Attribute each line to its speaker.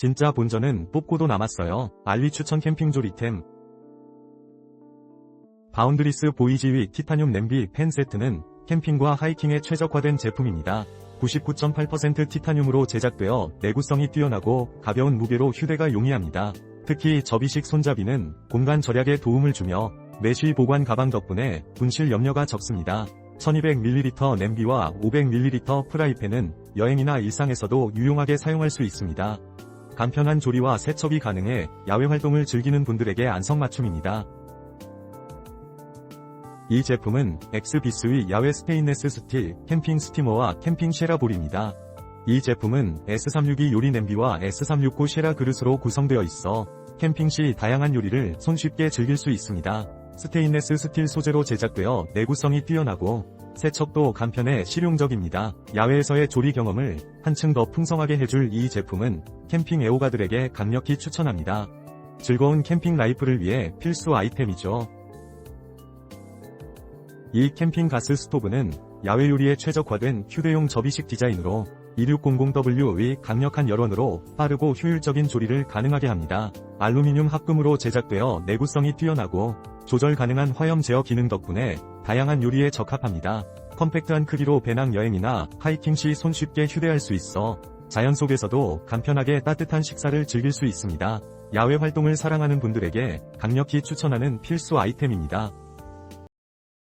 Speaker 1: 진짜 본전은 뽑고도 남았어요. 알리 추천 캠핑 조리템. 바운드리스 보이지위 티타늄 냄비 팬 세트는 캠핑과 하이킹에 최적화된 제품입니다. 99.8% 티타늄으로 제작되어 내구성이 뛰어나고 가벼운 무게로 휴대가 용이합니다. 특히 접이식 손잡이는 공간 절약에 도움을 주며 매쉬 보관 가방 덕분에 분실 염려가 적습니다. 1200ml 냄비와 500ml 프라이팬은 여행이나 일상에서도 유용하게 사용할 수 있습니다. 간편한 조리와 세척이 가능해 야외 활동을 즐기는 분들에게 안성맞춤입니다. 이 제품은 엑스비스의 야외 스테인레스 스틸 캠핑 스티머와 캠핑 쉐라볼입니다. 이 제품은 S362 요리 냄비와 S369 쉐라 그릇으로 구성되어 있어 캠핑 시 다양한 요리를 손쉽게 즐길 수 있습니다. 스테인레스 스틸 소재로 제작되어 내구성이 뛰어나고 세척도 간편해 실용적입니다. 야외에서의 조리 경험을 한층 더 풍성하게 해줄 이 제품은 캠핑 애호가들에게 강력히 추천합니다. 즐거운 캠핑 라이프를 위해 필수 아이템이죠. 이 캠핑 가스 스토브는 야외 요리에 최적화된 휴대용 접이식 디자인으로 2600W의 강력한 열원으로 빠르고 효율적인 조리를 가능하게 합니다. 알루미늄 합금으로 제작되어 내구성이 뛰어나고 조절 가능한 화염 제어 기능 덕분에 다양한 요리에 적합합니다. 컴팩트한 크기로 배낭 여행이나 하이킹 시 손쉽게 휴대할 수 있어 자연 속에서도 간편하게 따뜻한 식사를 즐길 수 있습니다. 야외 활동을 사랑하는 분들에게 강력히 추천하는 필수 아이템입니다.